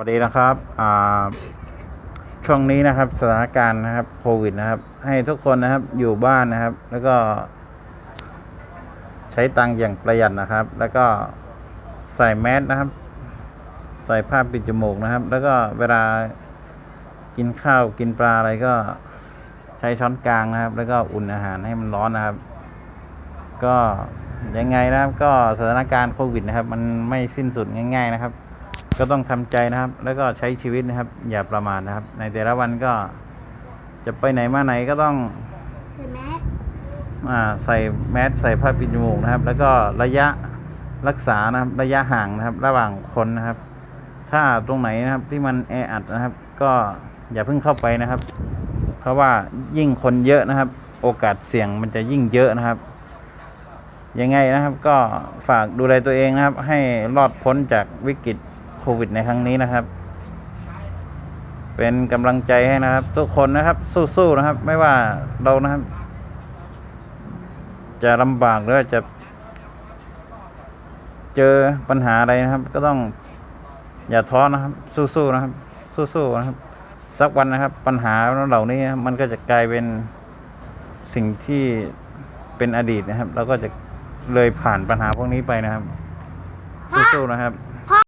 สวัสดีนะครับช่วงนี้นะครับสถานการณ์นะครับโควิดนะครับ ให้ทุกคนนะครับอยู่บ้านนะครับ แล้วก็ใช้ตังค์อย่างประหยัดนะครับ แล้วก็ใส่แมสนะครับ ใส่ผ้าปิดจมูกนะครับ แล้วก็เวลากินข้าวกินปลาอะไรก็ใช้ช้อนกลางนะครับ แล้วก็อุ่นอาหารให้มันร้อนนะครับ ก็ยังไงนะครับ ก็สถานการณ์โควิดนะครับ มันไม่สิ้นสุดง่าย ๆ นะครับ ก็ต้องทำใจนะครับ แล้วก็ใช้ชีวิตนะครับ อย่าประมาทนะครับ ในแต่ละวันก็จะไปไหนมาไหนก็ต้องใช่ไหมอ่าใส่แมสใส่ผ้าปิดจมูกนะครับ แล้วก็ระยะรักษานะครับระยะห่างนะครับ ระหว่างคนนะครับ ถ้าตรงไหนนะครับที่มันแออัดนะครับ ก็อย่าเพิ่งเข้าไปนะครับ เพราะว่ายิ่งคนเยอะนะครับ โอกาสเสี่ยงมันจะยิ่งเยอะนะครับยังไงนะครับก็ฝากดูแลตัวเองนะครับ ให้รอดพ้นจากวิกฤต โควิดในครั้งนี้นะครับ เป็นกำลังใจให้นะครับ ทุกคนนะครับสู้ๆนะครับ ไม่ว่าเรานะครับ จะลำบากหรือจะ เจอปัญหาอะไรนะครับ ก็ต้องอย่าท้อนะครับ สู้ๆนะครับ สู้ๆนะครับ สักวันนะครับ ปัญหาเหล่านี้มันก็จะกลายเป็นสิ่งที่เป็นอดีตนะครับเราก็จะเลยผ่านปัญหาพวกนี้ไปนะครับ สู้ๆนะครับ